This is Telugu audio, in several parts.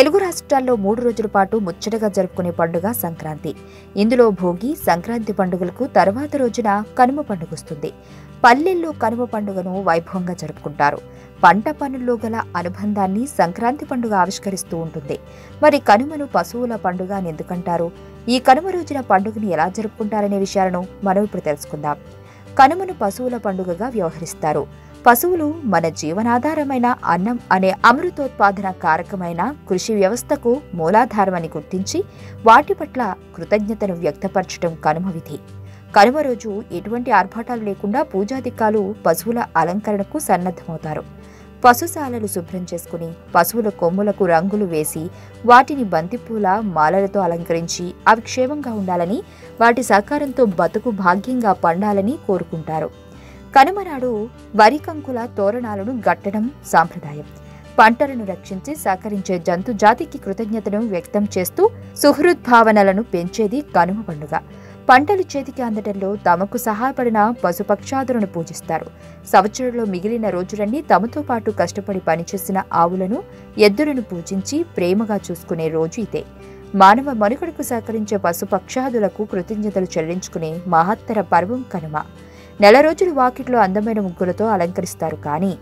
తెలుగు రాష్ట్రాల్లో మూడు రోజుల పాటు ముచ్చటగా జరుపుకునే పండుగ సంక్రాంతి. ఇందులో భోగి సంక్రాంతి పండుగలకు తర్వాత రోజున కనుమ పండుగ వస్తుంది పల్లెల్లో కనుమ పండుగను వైభవంగా జరుపుకుంటారు. పంట పనుల్లో గల అనుబంధాన్ని సంక్రాంతి పండుగ ఆవిష్కరిస్తూ ఉంటుంది. మరి కనుమను పశువుల పండుగ అని ఎందుకంటారు? ఈ కనుమ రోజున పండుగను ఎలా జరుపుకుంటారనే విషయాలను మనం ఇప్పుడు తెలుసుకుందాం. కనుమను పశువుల పండుగగా వ్యవహరిస్తారు. పశువులు మన జీవనాధారమైన అన్నం అనే అమృతోత్పాదన కారకమైన కృషి వ్యవస్థకు మూలాధారమని గుర్తించి వాటి పట్ల కృతజ్ఞతను వ్యక్తపరచడం కనుమ విధి కనుమ రోజు ఎటువంటి ఆర్భాటాలు లేకుండా పూజాధికాలు పశువుల అలంకరణకు సన్నద్ధమవుతారు. పశుశాలలు శుభ్రం చేసుకుని పశువుల కొమ్ములకు రంగులు వేసి వాటిని బంతిపూల మాలలతో అలంకరించి అవి క్షేమంగా ఉండాలని వాటి సహకారంతో బతుకు భాగ్యంగా పండాలని కోరుకుంటారు. కనుమనాడు వరి కంకుల తోరణాలను గట్టడం సాంప్రదాయం. పంటలను రక్షించి సహకరించే జంతు జాతికి కృతజ్ఞతను వ్యక్తం చేస్తూ సుహృద్భావనలను పెంచేది కనుమ పండుగ. పంటలు చేతికి అందడంలో తమకు సహాయపడిన పశుపక్షాదులను పూజిస్తారు. సంవత్సరంలో మిగిలిన రోజులన్నీ తమతో పాటు కష్టపడి పనిచేసిన ఆవులను ఎద్దులను పూజించి ప్రేమగా చూసుకునే రోజు ఇదే. మానవ మనుగడకు సహకరించే పశుపక్షాదులకు కృతజ్ఞతలు చెల్లించుకునే మహత్తర పర్వం కనుమ. నెల రోజులు వాకిట్లో అందమైన ముగ్గులతో అలంకరిస్తారు కానీ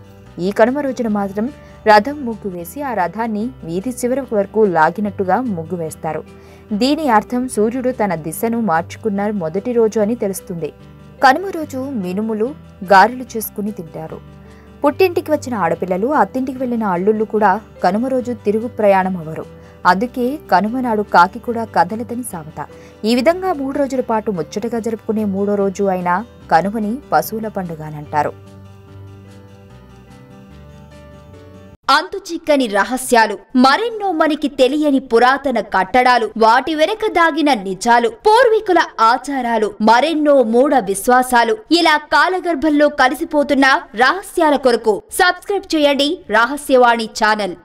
ఈ కనుమ రోజున మాత్రం రథం ముగ్గు వేసి ఆ రథాన్ని వీధి చివరి వరకు లాగినట్టుగా ముగ్గు వేస్తారు. దీని అర్థం సూర్యుడు తన దిశను మార్చుకున్న మొదటి రోజు అని తెలుస్తుంది. కనుమ రోజు మినుములు గారెలు చేసుకుని తింటారు. పుట్టింటికి వచ్చిన ఆడపిల్లలు అత్తింటికి వెళ్ళిన అల్లుళ్ళు కూడా కనుమ రోజు తిరుగు ప్రయాణం అవ్వరు అందుకే కనుమ నాడు కాకి కూడా కదలదని సామెత. ఈ విధంగా మూడు రోజుల పాటు ముచ్చటగా జరుపుకునే మూడో రోజు అయిన కనుమని పశువుల పండుగ అని అంటారు అంతు చిక్కని రహస్యాలు మరెన్నో మనకి తెలియని పురాతన కట్టడాలు వాటి వెనక దాగిన నిజాలు పూర్వీకుల ఆచారాలు మరెన్నో మూఢ విశ్వాసాలు ఇలా కాలగర్భంలో కలిసిపోతున్న రహస్యాల కొరకు సబ్స్క్రైబ్ చేయండి రహస్యవాణి ఛానల్.